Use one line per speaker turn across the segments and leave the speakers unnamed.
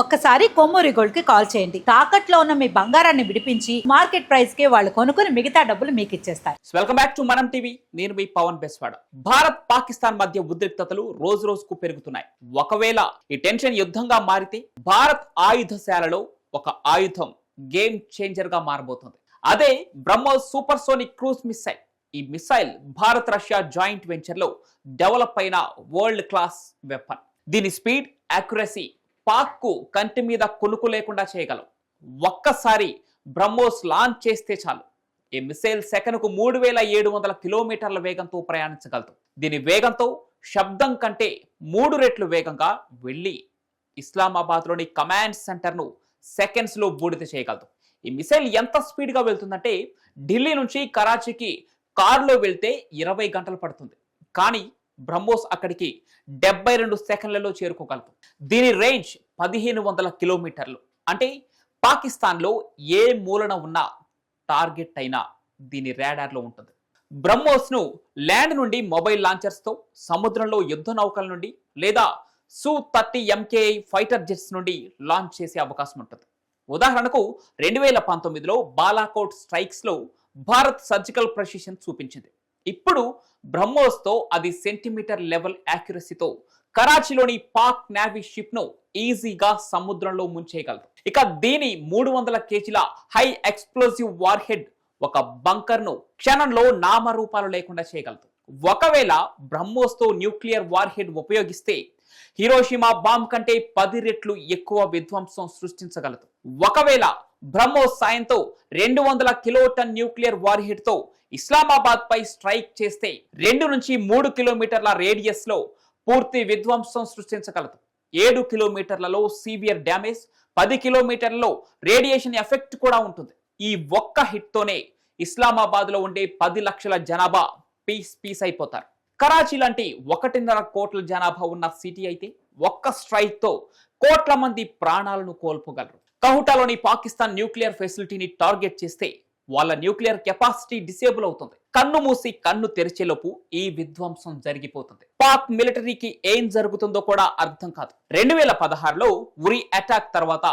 ఒక్కసారి కొమ్మూరి గోల్డ్కి కాల్ చేయండి. తాకట్లో ఉన్న మీ బంగారాన్ని విడిపించి మార్కెట్ ప్రైస్కి వాళ్ళు కొనుక్కుని మిగతా డబ్బులు మీకు ఇచ్చేస్తారు.
Welcome back to Manam TV నేను మీ పవన్ బెస్వాడ. భారత్ పాకిస్తాన్ మధ్య ఉద్రిక్తతలు రోజు రోజుకు పెరుగుతున్నాయి. ఒకవేళ ఈ టెన్షన్ యుద్ధంగా మారితే భారత్ ఆయుధశాలలో ఒక ఆయుధం గేమ్ చేంజర్గా మారబోతుంది. అదే BrahMos supersonic cruise missile ఈ మిసైల్ భారత్ రష్యా జాయింట్ వెంచర్లో డెవలప్ అయిన వరల్డ్ క్లాస్ వెపన్ దీని స్పీడ్ యాక్యురసీ పాక్కు కంటి మీద కొనుకు లేకుండా చేయగలం. ఒక్కసారి బ్రహ్మోస్ లాంచ్ చేస్తే చాలు. ఈ మిసైల్ సెకనుకు మూడు వేల ఏడు వందల కిలోమీటర్ల వేగంతో ప్రయాణించగలదు. దీని వేగంతో శబ్దం కంటే మూడు రెట్లు వేగంగా వెళ్ళి ఇస్లామాబాద్లోని కమాండ్ సెంటర్ను సెకండ్స్లో బూడిద చేయగలదు. ఈ మిసైల్ ఎంత స్పీడ్గా వెళ్తుందంటే ఢిల్లీ నుంచి కరాచీకి కారులో వెళ్తే ఇరవై గంటలు పడుతుంది. కానీ బ్రహ్మోస్ అక్కడికి డెబ్బై రెండు సెకండ్లలో చేరుకోగలదు. దీని రేంజ్ పదిహేను వందల కిలోమీటర్లు. అంటే పాకిస్తాన్లో ఏ మూలన ఉన్న టార్గెట్ అయినా దీని రాడార్లో ఉంటుంది. బ్రహ్మోస్ను ల్యాండ్ నుండి మొబైల్ లాంచర్స్తో సముద్రంలో యుద్ధ నౌకల నుండి లేదా Su thirty MKI fighter jets నుండి లాంచ్ చేసే అవకాశం ఉంటుంది. ఉదాహరణకు రెండు వేల పంతొమ్మిదిలో బాలాకోట్ స్ట్రైక్స్లో భారత్ సర్జికల్ ప్రెసిషన్ చూపించింది. ఇప్పుడు బ్రహ్మోస్తో అది సెంటీమీటర్ లెవెల్ యాక్యురసీతో కరాచీలోని పాక్ నావీ షిప్ను ఈజీగా సముద్రంలో ముంచేయగలదు. ఇక దీని మూడు వందల కేజీల హై ఎక్స్ప్లోజివ్ వార్ హెడ్ ఒక బంకర్ను క్షణంలో నామరూపాలు లేకుండా చేయగలదు. ఒకవేళ బ్రహ్మోస్తో న్యూక్లియర్ వార్ హెడ్ ఉపయోగిస్తే హిరోషిమా బాంబ్ కంటే పది రెట్లు ఎక్కువ విధ్వంసం సృష్టించగలదు. ఒకవేళ బ్రహ్మోస్ సాయంతో రెండు వందల కిలోటన్ న్యూక్లియర్ వార్ హెడ్తో ఇస్లామాబాద్ పై స్ట్రైక్ చేస్తే రెండు నుంచి మూడు కిలోమీటర్ల రేడియస్లో పూర్తి విధ్వంసం సృష్టించగలదు. ఏడు కిలోమీటర్లలో సీవియర్ డ్యామేజ్ పది కిలోమీటర్లలో రేడియేషన్ ఎఫెక్ట్ కూడా ఉంటుంది. ఈ ఒక్క హిట్ తోనే ఇస్లామాబాద్లో ఉండే పది లక్షల జనాభా పీస్ పీస్ అయిపోతారు. కరాచీ లాంటి ఒకటిన్నర కోట్ల జనాభా ఉన్న సిటీ అయితే ఒక్క స్ట్రైక్తో కోట్ల మంది ప్రాణాలను కోల్పోగలరు. కహుటాలోని పాకిస్తాన్ న్యూక్లియర్ ఫెసిలిటీని టార్గెట్ చేస్తే వాళ్ళ న్యూక్లియర్ కెపాసిటీ డిసేబుల్ అవుతుంది. కన్ను మూసి కన్ను తెరిచేలోపు ఈ విధ్వంసం జరిగిపోతుంది. పాక్ మిలిటరీకి ఏం జరుగుతుందో కూడా అర్థం కాదు. రెండు వేల పదహారులో ఉరి అటాక్ తర్వాత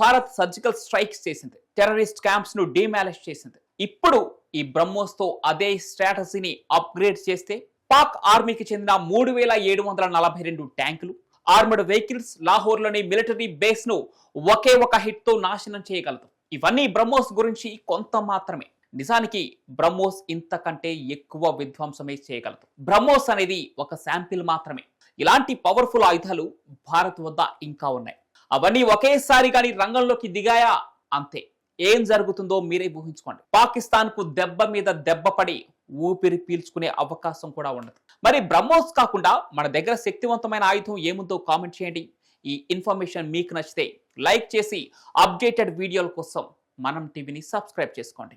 భారత్ సర్జికల్ స్ట్రైక్స్ చేసింది. టెర్రరిస్ట్ క్యాంప్స్ను డిమాలిష్ చేసింది. ఇప్పుడు ఈ బ్రహ్మోస్తో అదే స్ట్రాటజీని అప్గ్రేడ్ చేస్తే పాక్ ఆర్మీకి చెందిన మూడు వేల ఏడు వందల నలభై రెండు ట్యాంకులు ఆర్మడ్ వెహికల్స్ లాహోర్లోని మిలిటరీ బేస్ను ఒకే ఒక హిట్తో నాశనం చేయగలదు. ఇవన్నీ బ్రహ్మోస్ గురించి కొంత మాత్రమే. నిజానికి బ్రహ్మోస్ ఇంతకంటే ఎక్కువ విధ్వంసమే చేయగలదు. బ్రహ్మోస్ అనేది ఒక శాంపిల్ మాత్రమే. ఇలాంటి పవర్ఫుల్ ఆయుధాలు భారత్ వద్ద ఇంకా ఉన్నాయి. అవన్నీ ఒకేసారి కానీ రంగంలోకి దిగాయా? అంతే. ఏం జరుగుతుందో మీరే ఊహించుకోండి. పాకిస్తాన్కు దెబ్బ మీద దెబ్బ పడి ఊపిరి పీల్చుకునే అవకాశం కూడా ఉండదు మరి బ్రహ్మోస్ కాకుండా మన దగ్గర శక్తివంతమైన ఆయుధం ఏముందో కామెంట్ చేయండి. ఈ ఇన్ఫర్మేషన్ మీకు నచ్చితే లైక్ చేసి అప్డేటెడ్ వీడియోల కోసం మనం టీవీని సబ్స్క్రైబ్ చేసుకోండి.